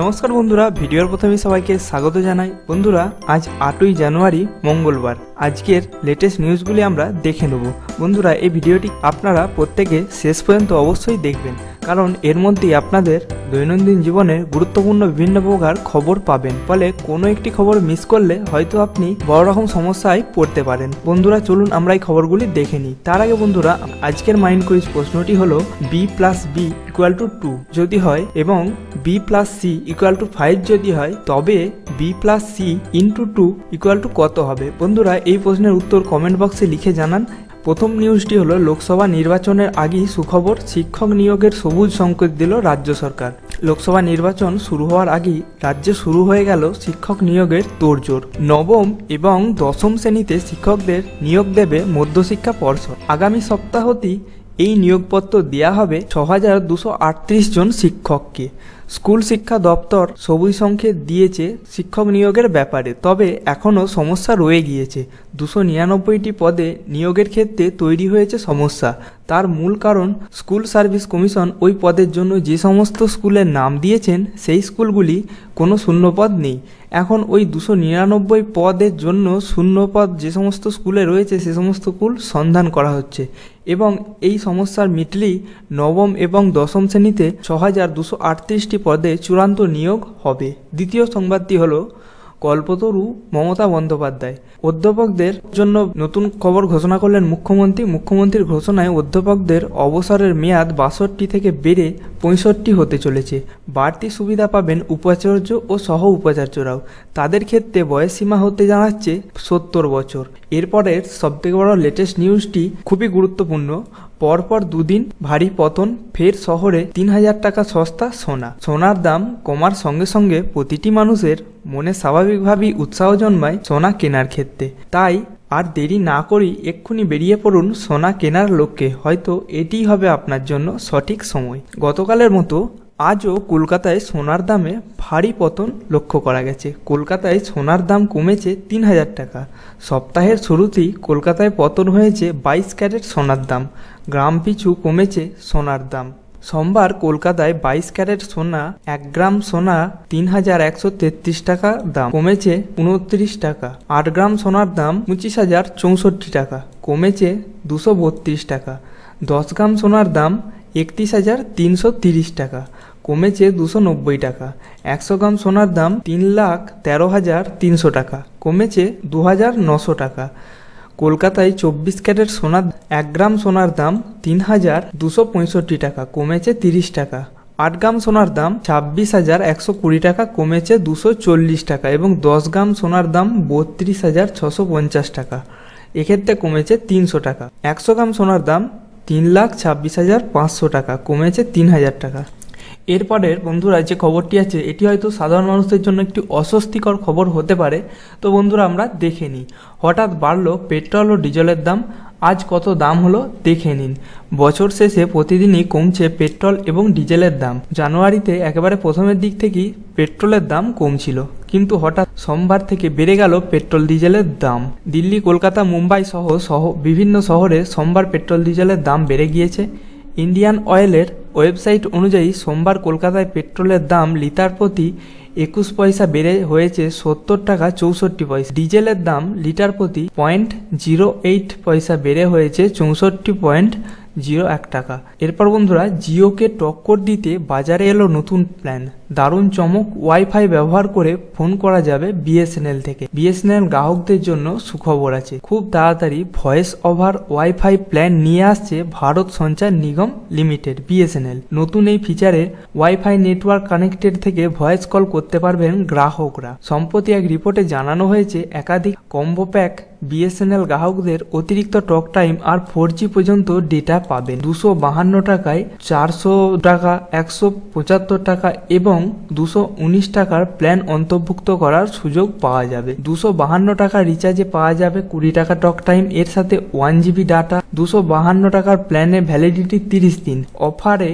নমস্কার বন্ধুরা, ভিডিওর প্রথমে সবাইকে স্বাগত জানাই। বন্ধুরা, আজ আটই জানুয়ারি, মঙ্গলবার। আজকের লেটেস্ট নিউজগুলি আমরা দেখে নেব। বন্ধুরা, এই ভিডিওটি আপনারা প্রত্যেকে শেষ পর্যন্ত অবশ্যই দেখবেন। কারণ এর মধ্যেই আপনাদের দৈনন্দিন জীবনের গুরুত্বপূর্ণ বিভিন্ন প্রকার খবর পাবেন। ফলে কোনো একটি খবর মিস করলে হয়তো আপনি বড় রকম সমস্যায় পড়তে পারেন। বন্ধুরা, চলুন আমরা এই খবরগুলি দেখে নিই। তার আগে বন্ধুরা, আজকের মাইন্ড কুইজ প্রশ্নটি হলো B plus B equal to two যদি হয় এবং B plus C equal to five যদি হয়, তবে B plus C into two equal to কত হবে? বন্ধুরা, এই প্রশ্নের উত্তর কমেন্ট বক্সে লিখে জানান। প্রথম নিউজটি হলো, লোকসভা নির্বাচনের আগেই সুখবর, শিক্ষক নিয়োগের সবুজ সংকেত দিল রাজ্য সরকার। লোকসভা নির্বাচন শুরু হওয়ার আগেই রাজ্যে শুরু হয়ে গেল শিক্ষক নিয়োগের তোড়জোড়। নবম এবং দশম শ্রেণীতে শিক্ষকদের নিয়োগ দেবে মধ্যশিক্ষা পর্ষদ। আগামী সপ্তাহতেই এই নিয়োগপত্র দেওয়া হবে ছ হাজার দুশো জন শিক্ষককে। স্কুল শিক্ষা দপ্তর সবুজ সংকেত দিয়েছে শিক্ষক নিয়োগের ব্যাপারে। তবে এখনও সমস্যা রয়ে গিয়েছে। দুশো নিরানব্বইটি পদে নিয়োগের ক্ষেত্রে তৈরি হয়েছে সমস্যা। তার মূল কারণ স্কুল সার্ভিস কমিশন ওই পদের জন্য যে সমস্ত স্কুলের নাম দিয়েছেন, সেই স্কুলগুলি কোনো শূন্যপদ নেই। এখন ওই দুশো নিরানব্বই পদের জন্য শূন্যপদ যে সমস্ত স্কুলে রয়েছে, সে সমস্ত স্কুল সন্ধান করা হচ্ছে। এবং এই সমস্যার মিটলি নবম এবং দশম শ্রেণীতে ছ হাজার দুশো আটত্রিশটি পদে চূড়ান্ত নিয়োগ হবে। দ্বিতীয় সংবাদটি হলো, কল্পতরু মমতা বন্দ্যোপাধ্যায়। অধ্যাপকদের জন্য নতুন খবর ঘোষণা করলেন মুখ্যমন্ত্রী। মুখ্যমন্ত্রীর ঘোষণায় অধ্যাপকদের অবসরের মেয়াদ বাষট্টি থেকে বেড়ে পঁয়ষট্টি হতে চলেছে। বাড়তি সুবিধা পাবেন উপাচার্য ও সহ উপাচার্যরাও। তাদের ক্ষেত্রে বয়সসীমা হতে জানাচ্ছে সত্তর বছর। এরপরের সবথেকে বড় লেটেস্ট নিউজটি খুবই গুরুত্বপূর্ণ। পরপর দুদিন ভারী পতন, ফের শহরে তিন হাজার টাকা সস্তা সোনা। সোনার দাম কমার সঙ্গে সঙ্গে প্রতিটি মানুষের মনে স্বাভাবিকভাবেই উৎসাহ জন্মায় সোনা কেনার ক্ষেত্রে। তাই আর দেরি না করেই এক্ষুনি বেরিয়ে পড়ুন সোনা কেনার লক্ষ্যে। হয়তো এটিই হবে আপনার জন্য সঠিক সময়। গতকালের মতো আজও কলকাতায় সোনার দামে ভারী পতন লক্ষ্য করা গেছে। কলকাতায় সোনার দাম কমেছে তিন হাজার টাকা। সপ্তাহের শুরুতেই কলকাতায় পতন হয়েছে বাইশ ক্যারেট সোনার দাম। গ্রাম পিছু কমেছে সোনার দাম। সোমবার কলকাতায় বাইশ ক্যারেট সোনা, এক গ্রাম সোনা তিন হাজার একশো তেত্রিশ টাকা দাম। কমেছে উনত্রিশ টাকা। আট গ্রাম সোনার দাম পঁচিশ হাজার চৌষট্টি টাকা। কমেছে দুশো বত্রিশ টাকা। দশ গ্রাম সোনার দাম একত্রিশ হাজার তিনশো তিরিশ টাকা। কমেছে দুশো নব্বই টাকা। একশো গ্রাম সোনার দাম তিন লাখ তেরো হাজার তিনশো টাকা। কমেছে দু হাজার নশো টাকা। কলকাতায় চব্বিশ ক্যারেট সোনার এক গ্রাম সোনার দাম তিন হাজার দুশো পঁয়ষট্টি টাকা, কমেছে তিরিশ টাকা। আট গ্রাম সোনার দাম ছাব্বিশ হাজার একশো কুড়ি টাকা, কমেছে দুশো চল্লিশ টাকা এবং দশ গ্রাম সোনার দাম বত্রিশ হাজার ছশো পঞ্চাশ টাকা। এক্ষেত্রে কমেছে তিনশো টাকা। একশো গ্রাম সোনার দাম তিন লাখ ছাব্বিশ হাজার পাঁচশো টাকা, কমেছে তিন হাজার টাকা। এরপরের বন্ধুরা যে খবরটি আছে, এটি হয়তো সাধারণ মানুষদের জন্য একটি অস্বস্তিকর খবর হতে পারে। তো বন্ধুরা, আমরা দেখে নিই। হঠাৎ বাড়লো পেট্রোল ও ডিজেলের দাম। আজ কত দাম হলো দেখে নিন। বছর শেষে প্রতিদিনই কমছে পেট্রোল এবং ডিজেলের দাম। জানুয়ারিতে একেবারে প্রথমের দিক থেকেই পেট্রোলের দাম কমছিল। কিন্তু হঠাৎ সোমবার থেকে বেড়ে গেল পেট্রোল ডিজেলের দাম। দিল্লি, কলকাতা, মুম্বাই সহ সহ বিভিন্ন শহরে সোমবার পেট্রোল ডিজেলের দাম বেড়ে গিয়েছে। ইন্ডিয়ান অয়েলের ওয়েবসাইট অনুযায়ী সোমবার কলকাতায় পেট্রোলের দাম লিটার প্রতি একুশ পয়সা বেড়ে হয়েছে সত্তর টাকা চৌষট্টি পয়সা। ডিজেলের দাম লিটার প্রতি পয়েন্ট জিরো এইট পয়সা বেড়ে হয়েছে চৌষট্টি পয়েন্ট জিরো এক টাকা। এরপর বন্ধুরা, জিওকে টক্কর দিতে বাজারে এলো নতুন প্ল্যান দারুণ চমক ওয়াইফাই ব্যবহার করে ফোন করা যাবে বিএসএনএল থেকে। বিএসএনএল গ্রাহকদের জন্য সুখবর আছে। খুব তাড়াতাড়ি ভয়েস ওভার ওয়াইফাই প্ল্যান নিয়ে আসছে ভারত সঞ্চার নিগম লিমিটেড, বিএসএনএল। নতুন এই ফিচারে ওয়াইফাই নেটওয়ার্ক কানেক্টেড থেকে ভয়েস কল করতে পারবেন গ্রাহকরা। সম্প্রতি এক রিপোর্টে জানানো হয়েছে, একাধিক কম্বো প্যাক বিএসএনএল গ্রাহকদের অতিরিক্ত টক টাইম আর ফোর পর্যন্ত ডেটা পাবেন। দুশো বাহান্ন টাকায় চারশো টাকা, একশো পঁচাত্তর টাকা এবং দুশো উনিশ টাকার প্ল্যান অন্তর্ভুক্ত করার সুযোগ পাওয়া যাবে। দুশো বাহান্ন টাকা রিচার্জে পাওয়া যাবে কুড়ি টাকা টক টাইম। এর সাথে ওয়ান জিবি ডাটা দুশো বাহান্ন টাকার প্ল্যানে ভ্যালিডিটি তিরিশ দিন। অফারে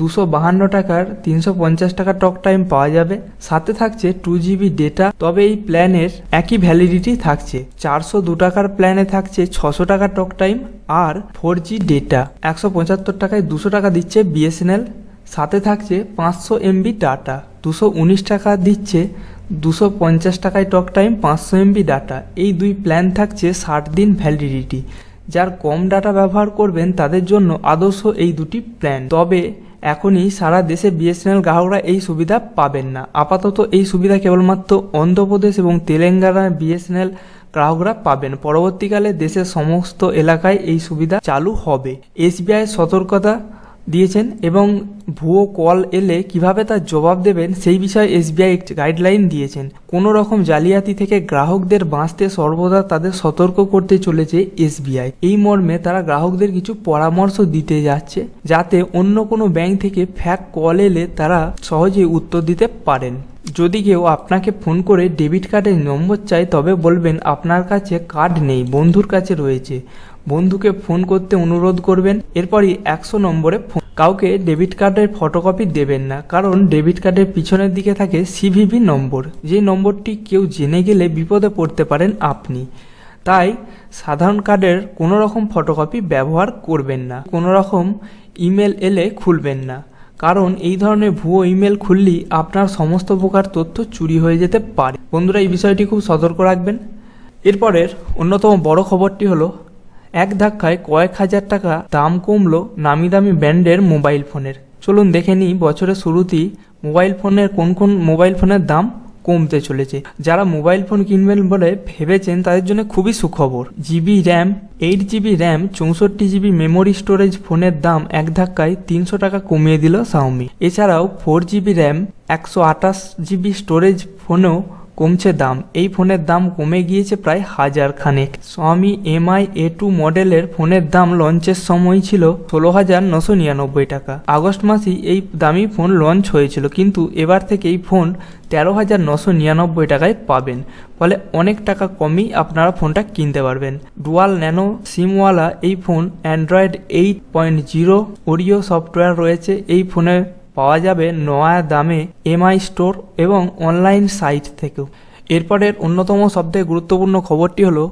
দুশো বাহান্ন টাকার তিনশো পঞ্চাশ টাকা টক টাইম পাওয়া যাবে। সাথে থাকছে টু জিবি ডেটা তবে এই প্ল্যানের একই ভ্যালিডিটি থাকছে। চারশো দু টাকার প্ল্যানে থাকছে ছশো টাকা টক টাইম আর ফোর জি ডেটা একশো পঁচাত্তর টাকায় দুশো টাকা দিচ্ছে বিএসএনএল সাথে থাকছে পাঁচশো এমবি ডাটা দুশো উনিশ টাকা দিচ্ছে দুশো পঞ্চাশ টাকায় টক টাইম পাঁচশো এমবি ডাটা এই দুই প্ল্যান থাকছে ষাট দিন ভ্যালিডিটি যার কম ডাটা ব্যবহার করবেন তাদের জন্য আদর্শ এই দুটি প্ল্যান। তবে এখনই সারা দেশে বিএসএনএল গ্রাহকরা এই সুবিধা পাবেন না। আপাতত এই সুবিধা কেবলমাত্র অন্ধ্রপ্রদেশ এবং তেলেঙ্গানা বিএসএনএল গ্রাহকরা পাবেন। পরবর্তীকালে দেশের সমস্ত এলাকায় এই সুবিধা চালু হবে। এসবিআই সতর্কতা দিয়েছেন এবং ভুয়ো কল এলে কীভাবে তার জবাব দেবেন সেই বিষয়ে এসবিআই গাইডলাইন দিয়েছেন। কোনো রকম জালিয়াতি থেকে গ্রাহকদের বাঁচতে সর্বদা তাদের সতর্ক করতে চলেছে এসবিআই। এই মর্মে তারা গ্রাহকদের কিছু পরামর্শ দিতে যাচ্ছে যাতে অন্য কোনো ব্যাংক থেকে ফ্যাক কল এলে তারা সহজেই উত্তর দিতে পারেন। যদি কেউ আপনাকে ফোন করে ডেবিট কার্ডের নম্বর চায় তবে বলবেন, আপনার কাছে কার্ড নেই, বন্ধুর কাছে রয়েছে। বন্ধুকে ফোন করতে অনুরোধ করবেন, এরপরই একশো নম্বরে ফোন। কাউকে ডেবিট কার্ডের ফটোকপি দেবেন না, কারণ ডেবিট কার্ডের পিছনের দিকে থাকে সিভিভি নম্বর। যে নম্বরটি কেউ জেনে গেলে বিপদে পড়তে পারেন আপনি। তাই সাধারণ কার্ডের কোনো রকম ফটোকপি ব্যবহার করবেন না। কোনো রকম ইমেল এলে খুলবেন না। কারণ এই ধরনের ভুয়ো ইমেল খুললেই আপনার সমস্ত প্রকার তথ্য চুরি হয়ে যেতে পারে। বন্ধুরা, এই বিষয়টি খুব সতর্ক রাখবেন। এরপরের অন্যতম বড় খবরটি হলো এক ধাক্কায় কয়েক হাজার টাকা দাম কমলো নামি দামি ব্র্যান্ডের মোবাইল ফোনের। চলুন দেখে নিই বছরের শুরুতেই মোবাইল ফোনের কোন কোন মোবাইল ফোনের দাম কমতে চলেছে। যারা মোবাইল ফোন কিনবেন বলে ভেবেছেন তাদের জন্য খুবই সুখবর। GB RAM, eight GB RAM, চৌষট্টি জিবি মেমোরি স্টোরেজ ফোনের দাম এক ধাক্কায় তিনশো টাকা কমিয়ে দিল সাউমি এছাড়াও ফোর জিবি র্যাম, একশো আঠাশ জিবি স্টোরেজ ফোনেও কমছে দাম। এই ফোনের দাম কমে গিয়েছে প্রায় হাজার খানেক। সোয়ামি এমআই এ টু মডেলের ফোনের দাম লঞ্চের সময় ছিল ষোলো হাজার নশো নিরানব্বই টাকা। আগস্ট মাসেই এই দামি ফোন লঞ্চ হয়েছিল, কিন্তু এবার থেকে এই ফোন তেরো হাজার নশো নিরানব্বই টাকায় পাবেন। ফলে অনেক টাকা কমেই আপনারা ফোনটা কিনতে পারবেন। ডুয়াল ন্যানো সিমওয়ালা এই phone Android eight point zero Oreo software রয়েছে। এই ফোনে পাওয়া যাবে নয়া দামে এমআই স্টোর এবং অনলাইন সাইট থেকেও। এরপরের অন্যতম সবথেকে গুরুত্বপূর্ণ খবরটি হলো,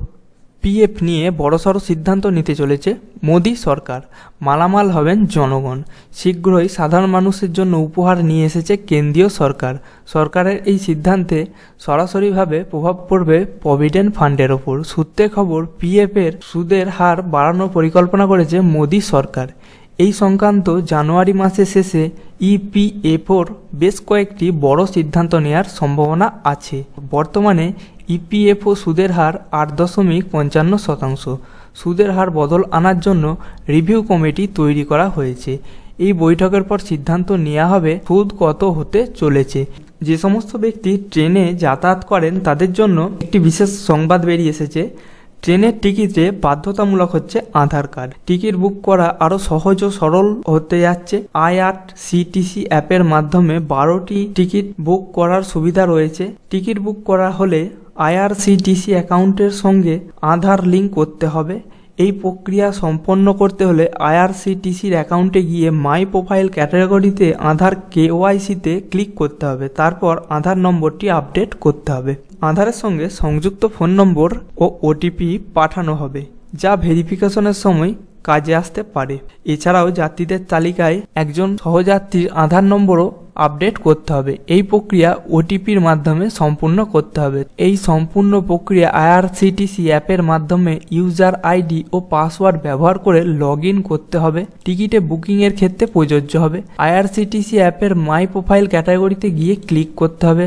পিএফ নিয়ে বড়সড় সিদ্ধান্ত নিতে চলেছে মোদী সরকার। মালামাল হবেন জনগণ। শীঘ্রই সাধারণ মানুষের জন্য উপহার নিয়ে এসেছে কেন্দ্রীয় সরকার। সরকারের এই সিদ্ধান্তে সরাসরিভাবে প্রভাব পড়বে প্রভিডেন্ট ফান্ডের ওপর। সূত্রে খবর, পিএফের সুদের হার বাড়ানোর পরিকল্পনা করেছে মোদী সরকার। এই সংক্রান্ত জানুয়ারি মাসের শেষে ইপিএফওর বেশ কয়েকটি বড় সিদ্ধান্ত নেওয়ার সম্ভাবনা আছে। বর্তমানে ইপিএফও সুদের হার আট দশমিক পঞ্চান্ন শতাংশ। সুদের হার বদল আনার জন্য রিভিউ কমিটি তৈরি করা হয়েছে। এই বৈঠকের পর সিদ্ধান্ত নেওয়া হবে সুদ কত হতে চলেছে। যে সমস্ত ব্যক্তি ট্রেনে যাতায়াত করেন তাদের জন্য একটি বিশেষ সংবাদ বেরিয়ে এসেছে। ট্রেনের টিকিটে বাধ্যতামূলক হচ্ছে আধার কার্ড। টিকিট বুক করা আরও সহজ ও সরল হতে যাচ্ছে। আই আট সিটিসি অ্যাপের মাধ্যমে বারোটি টিকিট বুক করার সুবিধা রয়েছে। টিকিট বুক করা হলে আইআরসিটিসি অ্যাকাউন্টের সঙ্গে আধার লিঙ্ক করতে হবে। এই প্রক্রিয়া সম্পন্ন করতে হলে আইআরসিটিসির অ্যাকাউন্টে গিয়ে মাই প্রোফাইল ক্যাটাগরিতে আধার কেওয়াইসিতে ক্লিক করতে হবে। তারপর আধার নম্বরটি আপডেট করতে হবে। আধারের সঙ্গে সংযুক্ত ফোন নম্বর ও ওটিপি পাঠানো হবে, যা ভেরিফিকেশনের সময় কাজে আসতে পারে। এছাড়াও যাত্রীদের তালিকায় একজন সহযাত্রীর আধার নম্বরও আপডেট করতে হবে। এই প্রক্রিয়া ওটিপির মাধ্যমে সম্পূর্ণ করতে হবে। এই সম্পূর্ণ প্রক্রিয়া আইআরসিটিসি অ্যাপের মাধ্যমে ইউজার আইডি ও পাসওয়ার্ড ব্যবহার করে লগ করতে হবে। টিকিটে বুকিংয়ের ক্ষেত্রে প্রযোজ্য হবে। আইআরসিটিসি অ্যাপের মাই প্রোফাইল ক্যাটাগরিতে গিয়ে ক্লিক করতে হবে।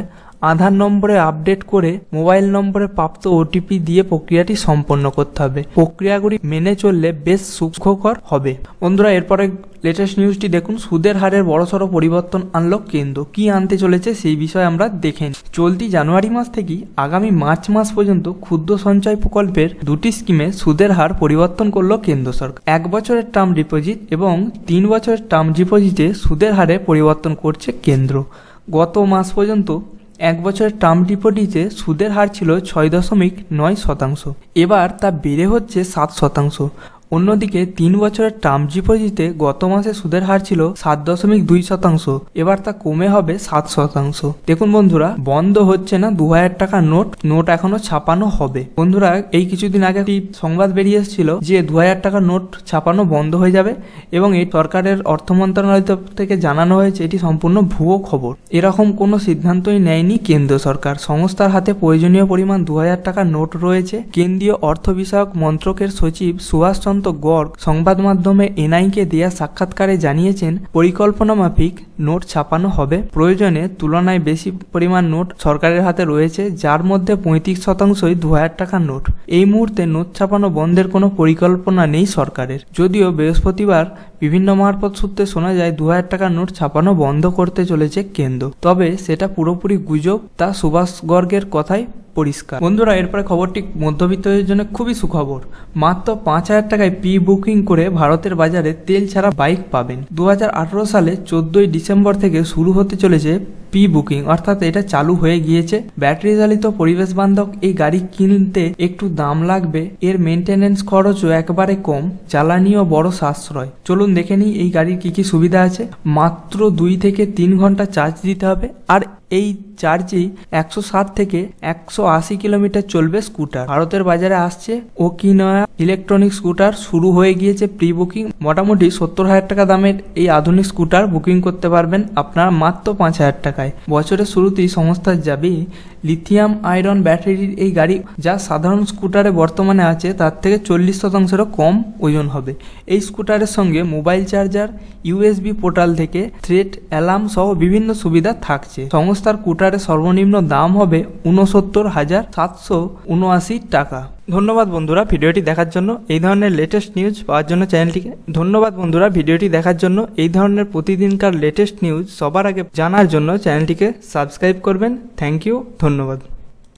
আধার নম্বরে আপডেট করে মোবাইল নম্বরে প্রাপ্ত ওটিপি দিয়ে প্রক্রিয়াটি সম্পন্ন করতে হবে। প্রক্রিয়াগুলি মেনে চললে বেশ সুখকর হবে। বন্ধুরা, এরপরে লেটেস্ট নিউজটি দেখুন। সুদের হারের বড়সড় পরিবর্তন আনলো কেন্দ্র। কি আনতে চলেছে সেই বিষয়ে আমরা দেখেন চলতি জানুয়ারি মাস থেকেই আগামী মার্চ মাস পর্যন্ত ক্ষুদ্র সঞ্চয় প্রকল্পের দুটি স্কিমে সুদের হার পরিবর্তন করল কেন্দ্র সরকার। এক বছরের টার্ম ডিপোজিট এবং তিন বছরের টার্ম ডিপোজিটে সুদের হারে পরিবর্তন করছে কেন্দ্র। গত মাস পর্যন্ত এক বছরের টার্ম ডিপোজিটে সুদের হার ছিল ছয় দশমিক নয় শতাংশ। এবার তা বেড়ে হচ্ছে সাত শতাংশ। অন্যদিকে তিন বছরের টার্ম ডিপোজিটে গত মাসে সুদের হার ছিল সাত দশমিক দুই শতাংশ, এবার তা কমে হবে সাত শতাংশ। দেখুন বন্ধুরা, বন্ধ হচ্ছে না দু হাজার টাকার নোট নোট এখনও ছাপানো হবে। বন্ধুরা, এই কিছুদিন আগে একটি সংবাদ বেরিয়ে এসেছিল যে দু হাজার টাকার নোট ছাপানো বন্ধ হয়ে যাবে এবং এই সরকারের অর্থ মন্ত্রণালয় থেকে জানানো হয়েছে এটি সম্পূর্ণ ভুয়ো খবর। এরকম কোনো সিদ্ধান্তই নেয়নি কেন্দ্র সরকার। সংস্থার হাতে প্রয়োজনীয় পরিমাণ দু হাজার টাকার নোট রয়েছে। কেন্দ্রীয় অর্থ বিষয়ক মন্ত্রকের সচিব সুভাষচন্দ্র গর্গ সংবাদ মাধ্যমে এনআইকে দেয়া সাক্ষাৎকারে জানিয়েছেন, পরিকল্পনা মাফিক নোট ছাপানো হবে। প্রয়োজনে তুলনায় বেশি পরিমাণ নোট সরকারের হাতে রয়েছে, যার মধ্যে পঁয়ত্রিশ শতাংশই দু হাজার টাকার নোট। এই মুহূর্তে নোট ছাপানো বন্ধের কোনো পরিকল্পনা নেই সরকারের। যদিও বৃহস্পতিবার বিভিন্ন মারফত সূত্রে শোনা যায়, দু হাজার টাকার নোট ছাপানো বন্ধ করতে চলেছে কেন্দ্র। তবে সেটা পুরোপুরি গুজব, তা সুভাষ গর্গের কথাই পরিষ্কার। বন্ধুরা, এরপরে খবরটি মধ্যবিত্তদের জন্য খুবই সুখবর। মাত্র পাঁচ হাজার টাকায় প্রি বুকিং করে ভারতের বাজারে তেল ছাড়া বাইক পাবেন। দু হাজার আঠেরো সালে চোদ্দই ডিসেম্বর থেকে শুরু হতে চলেছে প্রি বুকিং। অর্থাৎ এটা চালু হয়ে গিয়েছে। ব্যাটারি চালিত পরিবেশ বান্ধব এই গাড়ি কিনতে একটু দাম লাগবে। এর মেনটেনেন্স খরচও একবারে কম। জ্বালানিও বড় সাশ্রয়। চলুন দেখে নিই এই গাড়ির কি কি সুবিধা আছে। মাত্র দুই থেকে তিন ঘণ্টা চার্জ দিতে হবে। আর এই চার্জেই একশো সাত থেকে একশো আশি কিলোমিটার চলবে স্কুটার। ভারতের বাজারে আসছে ওকিনয়া ইলেকট্রনিক স্কুটার। শুরু হয়ে গিয়েছে প্রি বুকিং মোটামুটি সত্তর হাজার টাকা দামের এই আধুনিক স্কুটার বুকিং করতে পারবেন আপনার মাত্র পাঁচ হাজার টাকায়। বছরের শুরুতেই সংস্থার যাবে লিথিয়াম আয়রন ব্যাটারির এই গাড়ি যা সাধারণ স্কুটারে বর্তমানে আছে, তার থেকে চল্লিশ শতাংশেরও কম ওজন হবে। এই স্কুটারের সঙ্গে মোবাইল চার্জার, ইউএসবি পোর্টাল থেকে থ্রেট, অ্যালার্ম সহ বিভিন্ন সুবিধা থাকছে। সংস্থার স্কুটারের সর্বনিম্ন দাম হবে ঊনসত্তর হাজার সাতশো উনআশি টাকা। ধন্যবাদ বন্ধুরা ভিডিওটি দেখার জন্য। এই ধরনের লেটেস্ট নিউজ পাওয়ার জন্য চ্যানেলটিকে ধন্যবাদ বন্ধুরা ভিডিওটি দেখার জন্য। এই ধরনের প্রতিদিনকার লেটেস্ট নিউজ সবার আগে জানার জন্য চ্যানেলটিকে সাবস্ক্রাইব করবেন। থ্যাংক ইউ ধন্যবাদ।